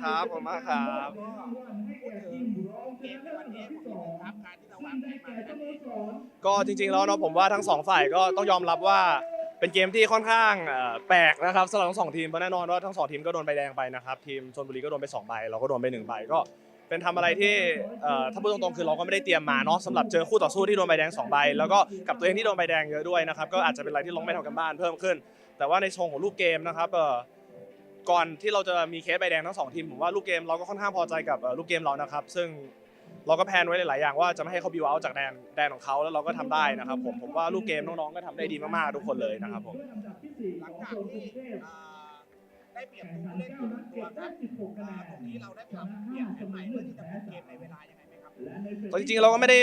ครับผมมากครับก็จริงๆแล้วเนาะผมว่าทั้งสองฝ่ายก็ต้องยอมรับว่าเป็นเกมที่ค่อนข้างแปลกนะครับสำหรับทั้งสองทีมเพราะแน่นอนว่าทั้งสองทีมก็โดนใบแดงไปนะครับทีมชลบุรีก็โดนไปสองใบเราก็โดนไปหนึ่งใบก็เป็นทำอะไรที่ถ้าพูดตรงๆคือเราก็ไม่ได้เตรียมมาเนาะสำหรับเจอคู่ต่อสู้ที่โดนใบแดงสองใบแล้วก็กับตัวเองที่โดนใบแดงเยอะด้วยนะครับก็อาจจะเป็นอะไรที่ลงไม่ทำกันบ้านเพิ่มขึ้น แต่ว่าในชงของรูปเกมนะครับ ก่อนที่เราจะมีเคสใบแดงทั้งสองทีมผมว่าลูกเกมเราก็ค่อนข้างพอใจกับเอ่อลูกเกมเรานะครับ ซึ่งเราก็แพลนไว้หลายๆอย่างว่าจะไม่ให้เขาบิวเอาจากแดนแดนของเขาแล้วเราก็ทำได้นะครับผมผมว่าลูกเกมน้องๆก็ทำได้ดีมากๆทุกคนเลยนะครับผมหลังจากที่อ่าได้เปรียบผู้เล่นอยู่หนึ่งตัวครับอ่าตรงนี้เราได้ปรับเปลี่ยนแผนใหม่เพื่อที่จะคุมเกมในเวลายังไงไหมครับก็จริงๆเราก็ไม่ได้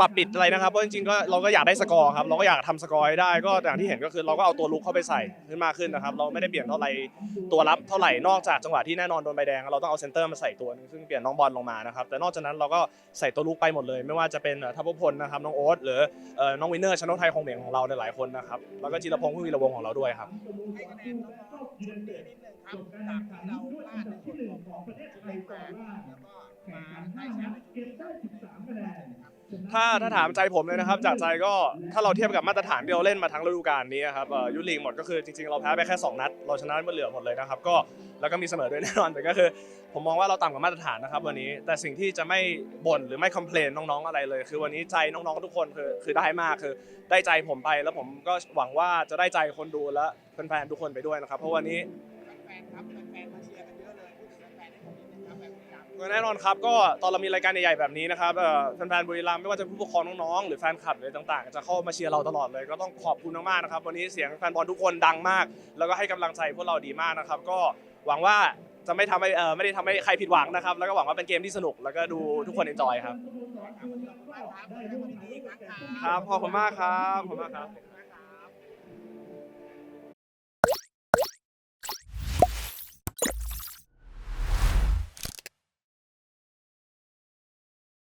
ปรับปิดอะไรนะครับเพราะจริงๆก็เราก็อยากได้สกอร์ครับเราก็อยากทำสกอร์ให้ได้ก็อย่างที่เห็นก็คือเราก็เอาตัวลุกเข้าไปใส่ขึ้นมาขึ้นนะครับ เราไม่ได้เปลี่ยนเท่าไหร่ตัวรับเท่าไหร่นอกจากจังหวะที่แน่นอนโดนใบแดง เราต้องเอาเซนเตอร์มาใส่ตัวหนึงซึ่งเปลี่ยนน้องบอลลงมานะครับแต่นอกจากนั้นเราก็ใส่ตัวลุกไปหมดเลย ไม่ว่าจะเป็นทัพพลนะครับน้องโอ๊ตหรือน้องวินเนอร์ชนกไทยคงเหมียงของเราหลายๆคนนะครับแล้วก็จิรพงศ์ผู้วีระวงของเราด้วยครับให้คะแนนน้องๆชุดนี้นิดนึงครับจากเราพลาดในส่วนของชุดเล็กมาแล้วก็มาได้แชมป์ในชุดนี้ครับ ถ้าถ้าถามใจผมเลยนะครับ จากใจก็ถ้าเราเทียบกับมาตรฐานที่เราเล่นมาทั้งฤดูกาลนี้ครับยุลีกหมดก็คือจริงๆเราแพ้ไปแค่ 2 นัด เราชนะมันเหลือหมดเลยนะครับก็แล้วก็มีเสมอด้วยแน่นอนแต่ก็คือ ผมมองว่าเราต่ำกว่ามาตรฐานนะครับวันนี้แต่สิ่งที่จะไม่บ่นหรือไม่คอมเพลนน้องๆอะไรเลย คือวันนี้ใจน้องๆทุกคนคือคือได้มากคือได้ใจผมไปแล้วผมก็หวังว่าจะได้ใจคนดูและแฟนๆทุกคนไปด้วยนะครับเพราะวันนี้แฟนครับ แบบนี้ครับก็แน่นอนครับก็ตอนเรามีรายการใหญ่ๆแบบนี้นะครับเอ่อแฟนๆบุรีรัมย์ไม่ว่าจะผู้ปกครองน้องๆหรือแฟนคลับหรือต่างๆ จะเข้ามาเชียร์เราตลอดเลยก็ต้องขอบคุณมากๆนะครับวันนี้เสียงแฟนบอลทุกคนดังมาก แล้วก็ให้กำลังใจพวกเราดีมากนะครับ ก็หวังว่าจะไม่ทำให้เอ่อไม่ได้ทำให้ใครผิดหวังนะครับ แล้วก็หวังว่าเป็นเกมที่สนุกแล้วก็ดูทุกคนเอนจอยครับขอบคุณมากครับขอบคุณมากครับครับขอบคุณมากครับขอบคุณมากครับ